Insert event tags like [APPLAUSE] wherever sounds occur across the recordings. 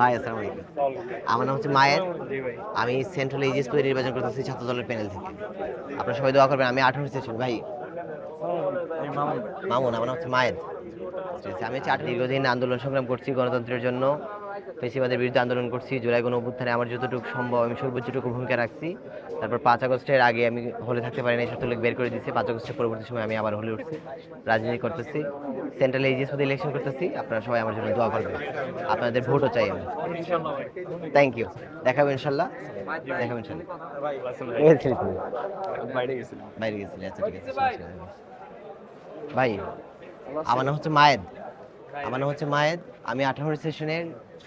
ভাই, আসসালামু আলাইকুম। আমার নাম হচ্ছে মায়ের। আমি সেন্ট্রাল এইচএস পদে নির্বাচন করতেছি ছাত্র দলের প্যানেল থেকে। আপনারা সবাই দোয়া করবেন, আমি আঠারো সেশন। ভাই, মামুন, আমার নাম হচ্ছে মায়ের। আমি হচ্ছে আঠারো দীর্ঘদিন আন্দোলন সংগ্রাম করছি গণতন্ত্রের জন্য। পেশিবাদের বিরুদ্ধে আন্দোলন করছি জুলাই গণ অভ্যুত্থানে আমার যতটুকু সম্ভব আমি সর্বোচ্চটুকু ভূমিকা রাখছি। তারপর পাঁচ আগস্টের আগে আমি হলে থাকতে পারি না ছাত্রলীগ বের করে দিচ্ছে পাঁচ আগস্টের পরবর্তী সময় আমি আবার হলে উঠছি রাজনীতি করতেছি সেন্ট্রাল এইচএস পদে ইলেকশন করতেছি। আপনারা সবাই আমার জন্য দোয়া করবেন। আপনাদের ভোটও চাই আমি। থ্যাংক ইউ দেখাবো ইনশাল্লাহ। দেখাবো ইনশাল্লাহ। বাইরে আচ্ছা ঠিক আছে ভাই আমার নাম হচ্ছে মায়েদ। আমার নাম হচ্ছে মায়েদ। আমি আঠারো সেশনের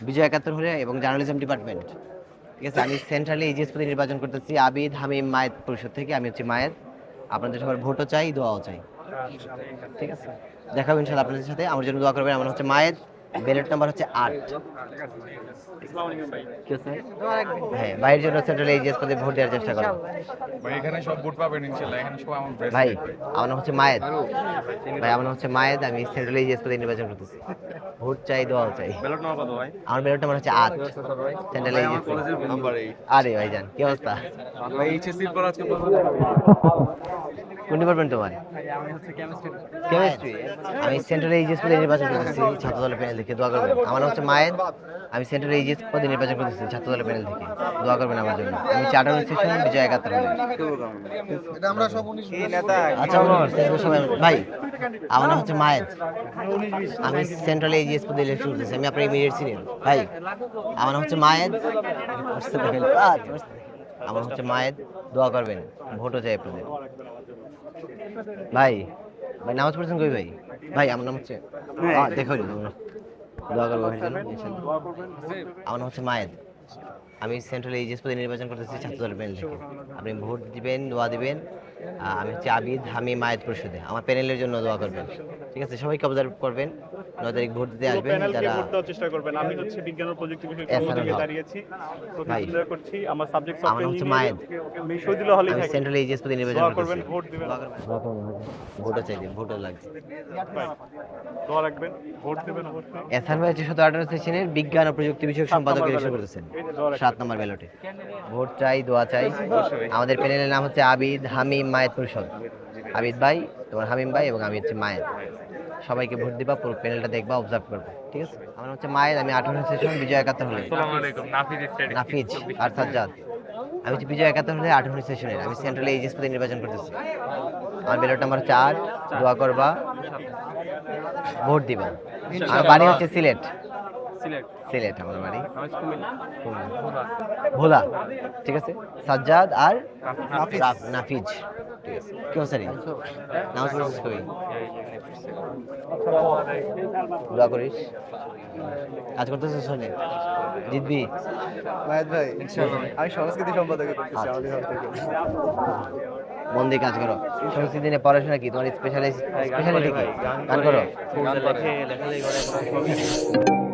বিজয় একাত্তর হলে এবং জার্নালিজম ডিপার্টমেন্ট ঠিক আছে আমি সেন্ট্রালি এইচএস পদে নির্বাচন করতেছি। আবিদ হামিম মায়েদ পরিষদ থেকে আমি হচ্ছে মায়েদ। আপনাদের সবার ভোটও চাই দোয়াও চাই। ঠিক আছে। দেখাবো ইনশাল্লাহ আপনাদের সাথে। আমার জন্য দোয়া করবেন। আমার হচ্ছে মায়ের ব্যালট নাম্বার হচ্ছে আট। হ্যাঁ ভাইয়ের জন্য সেন্ট্রাল এইচএস পদে ভোট দেওয়ার চেষ্টা করো। ভাই এখানে সব ভোট পাবেন ইনশাল্লাহ এখানে সব আমার ভাই আমার নাম হচ্ছে মায়েদ। ভাই আমার নাম হচ্ছে মায়েদ আমি সেন্ট্রাল এইচএস পদে নির্বাচন করতেছি। ভোট চাই দোয়াও চাই। ব্যালট নাম্বার কত ভাই? আমার ব্যালট নাম্বার হচ্ছে আট। সেন্ট্রাল এইচএস নাম্বার আরে ভাইজান কি অবস্থা? ভাই এইচএসসি পর আজকে কোন ডিপার্টমেন্ট তোমার? আমি হচ্ছে কেমিস্ট্রি কেমিস্ট্রি আমি সেন্ট্রাল এইচএস পদে নির্বাচন করতেছি ছাত্র দলের প্যানেল থেকে দোয়া করবেন। আমার নাম হচ্ছে মায়েদ আমি সেন্ট্রাল এইচএস পদে নির্বাচন করতেছি ছাত্র দলের প্যানেল থেকে। দোয়া করবেন আমার জন্য। আমি চার্টার সেশন বিজয় একাত্তর আচ্ছা ভাই আমার নাম হচ্ছে মায়েদ আমি সেন্ট্রাল এজিএস পদে ইলেকশন করতেছি আমি আপনার ইমিডিয়েট সিনিয়র ভাই আমার নাম হচ্ছে মায়েদ [LAUGHS] আমার হচ্ছে মায়ের দোয়া করবেন ভোটও চাই আপনাদের ভাই ভাই নামাজ পড়ছেন কই ভাই? ভাই আমার নাম হচ্ছে দেখো দোয়া করব আমার নাম হচ্ছে মায়ের। আমি সেন্ট্রাল এইচএস পদে নির্বাচন করতেছি ছাত্র দলের আপনি ভোট দিবেন দোয়া দিবেন। আমি হচ্ছে আবিদ আমি মায়েদ পরিষদে আমার প্যানেলের জন্য দোয়া করবেন। ঠিক আছে সবাইকে অবজার্ভ করবেন। নয় তারিখ ভোট দিতে আসবেন যারা ভোট দেওয়ার চেষ্টা করবেন। আমি হচ্ছে বিজ্ঞান ও প্রযুক্তি বিষয়ে। দাঁড়িয়েছি। ভাই। করছি। আমার সাবজেক্ট আমার হচ্ছে মায়েদ। আমি শহীদুল্লাহ হলে থাকি সেন্ট্রাল এইচএস পদে নির্বাচন দোয়া করবেন ভোট দিবেন। ভোটও চাই দিন ভোটও লাগবে। দোয়া রাখবেন ভোট দিবেন অবশ্যই। এসআর ভাই হচ্ছে শত আঠারো সেশনের বিজ্ঞান ও প্রযুক্তি বিষয়ক সম্পাদক নম্বর ইলেকশন ballot। করতেছেন। এই যে দোয়া রাখবেন। সাত নম্বর ব্যালটে ভোট চাই দোয়া চাই। আমাদের প্যানেলের নাম হচ্ছে আবিদ হামিম মায়েদ পরিষদ আবিদ ভাই তোমার হামিম ভাই এবং আমি হচ্ছে মায়েদ সবাইকে ভোট দিবা পুরো প্যানেলটা দেখবা অবজার্ভ করবে ঠিক আছে? আমার হচ্ছে মায়েদ আমি আঠারো সেশন বিজয় একাত্তর হলে। নাফিজ আর সাজ্জাদ। আমি হচ্ছে বিজয় একাত্তর হলে আঠারো সেশনের আমি সেন্ট্রাল এইচএস পদে নির্বাচন করতেছি। আমার ব্যালট নাম্বার চার দোয়া করবা ভোট দিবা। আমার বাড়ি হচ্ছে সিলেট। সিলেট। সিলেট আমার বাড়ি ভোলা। ঠিক আছে? সাজ্জাদ আর নাফিজ। রাফ- নাফিজ। ঠিক আছে। কি অবস্থা রে? নামাজ পড়ছিস কই? দোয়া করিস। কাজ করতেছিস শোনে জিতবি? ভাই আমি সংস্কৃতি সম্পাদক করতেছি আচ্ছা। মন দিয়ে কাজ করো। সংস্কৃতি নিয়ে পড়াশোনা কি? তোমার স্পেশালিস্ট স্পেশালিটি কি? গান করো। গান করে।